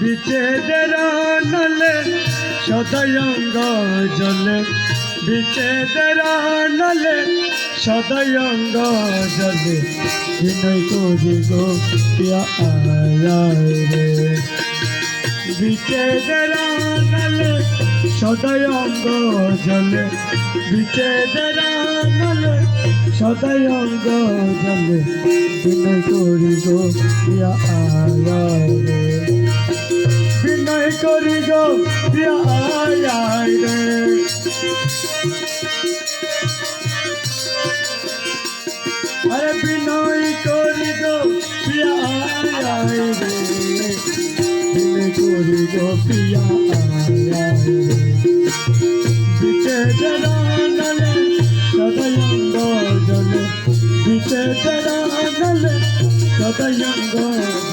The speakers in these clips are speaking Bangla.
বিচ্ছেদের নলে সদয়ঙ্গ জলে। বিচ্ছেদের নলে সদয়ঙ্গ জলে। বিনয় করি গো আয় রে। বিচ্ছেদের নলে সদয়ঙ্গ জলে, বিচ্ছেদের নলে সদয়ঙ্গ জলে, বিনয় করি গো প্রিয়া আয় রে। বিনয় করি গো প্রিয়া আয় রে। আরে বিনয় করি গো প্রিয়া আয় রে। বিনয় করি গো প্রিয়া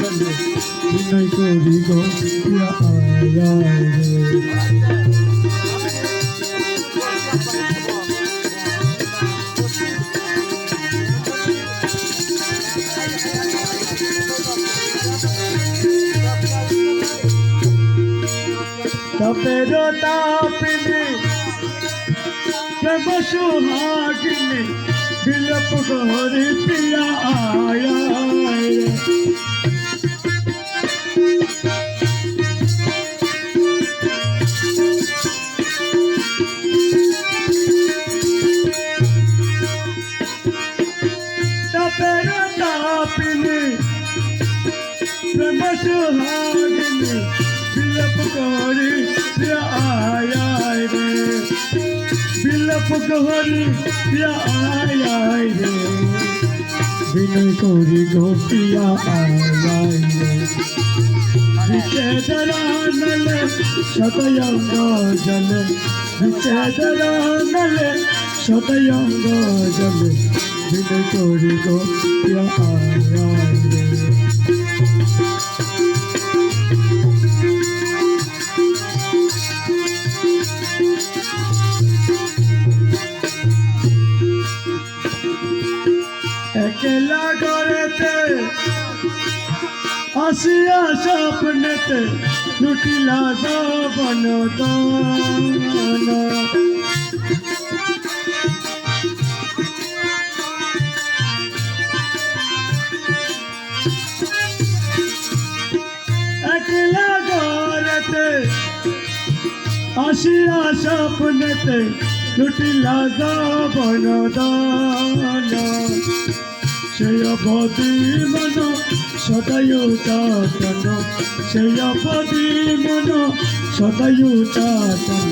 জলে বিনয় করি গো আয় তপের তাপিনি প্রেম সুহাগিনী বিলপ গহরি প্রিয়া আয় গহরি প্রিয়া আয় রে বিনয় করি গো প্রিয়া আয় রে বিচ্ছেদরানলে শতয়ঙ্গ জলে বিনয় করি গো প্রিয়া আয় রে আসিয়া স্বপ্নেতে লুটিলা বন দান একলা গড়েতে আসিয়া স্বপ্নেতে লুটিলা বন দান সেই অবধি মন সদায় চাতন সেই অবধি মন সদায় চাতন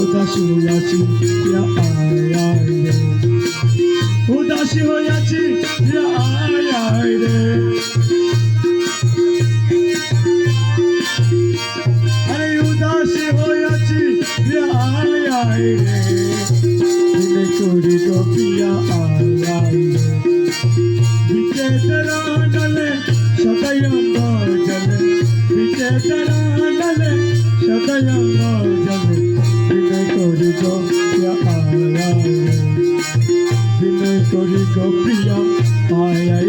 উদাসী হইয়াছি আয়। করি গো প্রিয়া আয়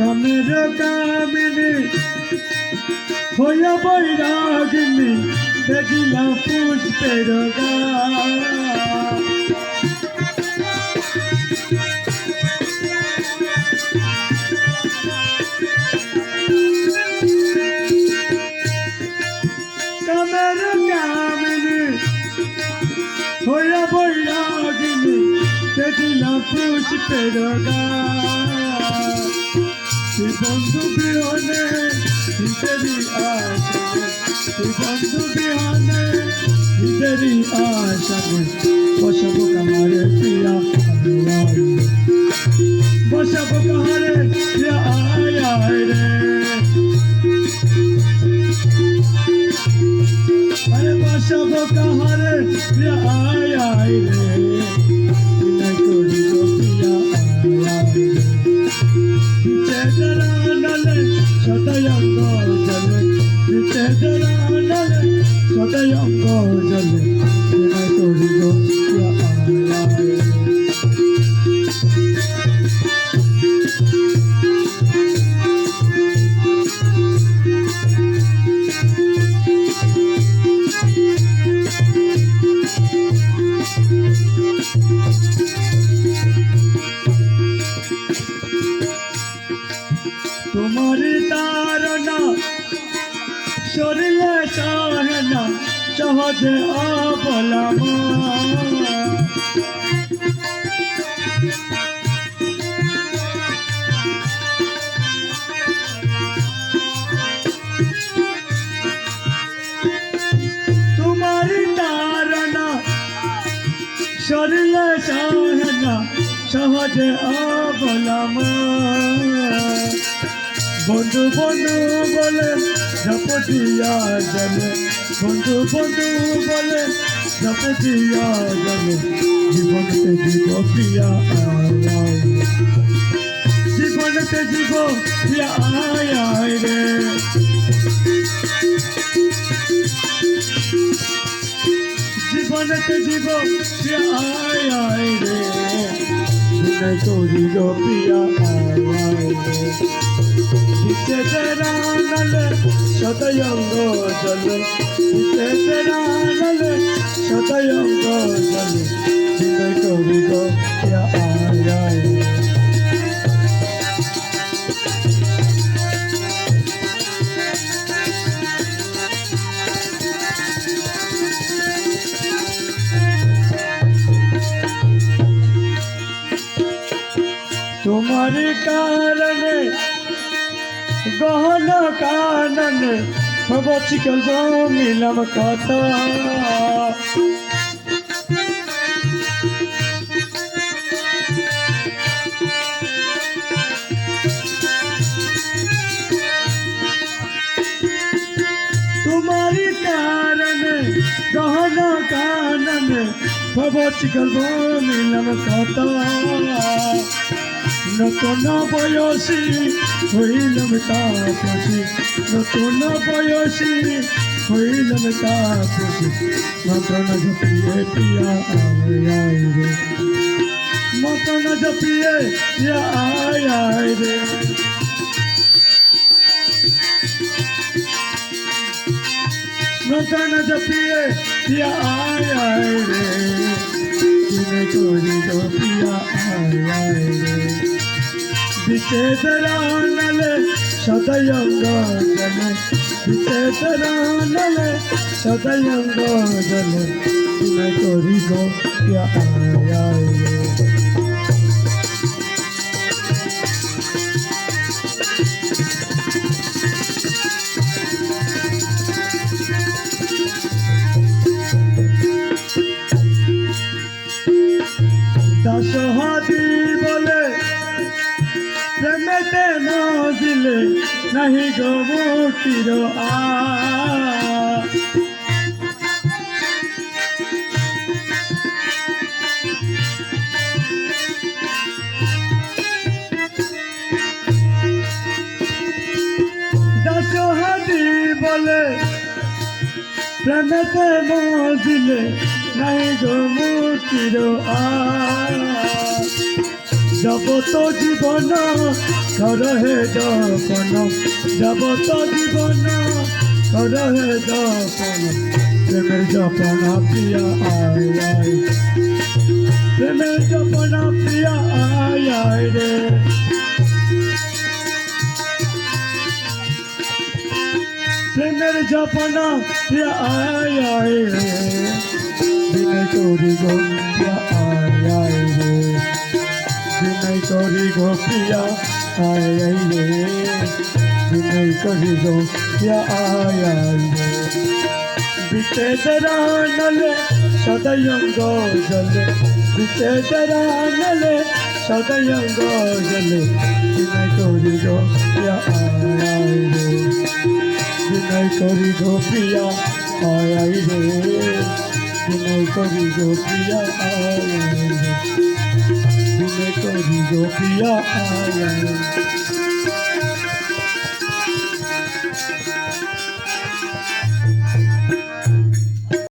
কামের কামিনী হইয়া বৈরাগিনী দেখিলা পুষ্পের কামের কামিনী হইয়া বৈরাগিনী দেখিলা পুষ্পের গা বন্ধু বিহনে হিতেরি আশা বন্ধু বিহনে হিতেরি আশা বসব কামারে আয় বসব সদয়ঙ্গ নলে সদয়ঙ্গ জলে। সহজে অবলাম তোমারি তারনা শরীরে সহনা সহজে অবলাম বন্ধু বন্ধু বলে, ঝপটিয়া জলে বন্ধু বন্ধু বলে, ঝপটিয়া জলে জীবনতে জীব প্রিয়া আয়। জীবনতে জীব প্রিয়া আয় রে। জীবনতে জীব প্রিয়া আয় রে। বিনয় করি গো প্রিয়া আয় আয় রে বিচেতরানলে সদয়ঙ্গ জলে বিচেতরানলে সদয়ঙ্গ জলে বিনয় করি গো প্রিয়া আয় में बच गलो मिलम खाता। तुम्हारी कारण गहना कानन बच गलो मिलम खाता। নতুন বয়সী হইলাম তাপসী নতুন বয়সী হইলাম তাপসী মতন জপিয়ে পিয়া আয় আয় রে মতন জপিয়ে পিয়া আয় আয় রে নতন জপিয়ে পিয়া আয় আয় রে করি গো পিয়া আয় রে বিচেতরানলে সদয়ঙ্গ জলে বিচেতরানলে সদয়ঙ্গ জলে কিনে করি পিয়া আয় দাসহাদি বলে প্রেমেতে মজিলে নাহি গো মুক্তির আ। দাসহাদি বলে প্রেমেতে মজিলে নাই গো মুক্তির আ জগত জীবন করহে যপন। জগত জীবন করহে যপন। প্রেমের যপন প্রিয়া আয় আয়। প্রেমের যপন প্রিয়া আয় আয় রে। প্রেমের যপন প্রিয়া আয় বিনয় করি গো আয় আয় রে। বিনয় করি গো প্রিয়া, আয় আয় রে। বিনয় করি গো প্রিয়া, আয় আয় রে। বিচেতরানলে সদয়ঙ্গ জলে। বিচেতরানলে সদয়ঙ্গ জলে। বিনয় করি গো আয় আয় রে। বিনয় করি গো আয় আয় রে। বিনয় করি গো প্রিয়া আয় তুমি করি গো প্রিয়া আয়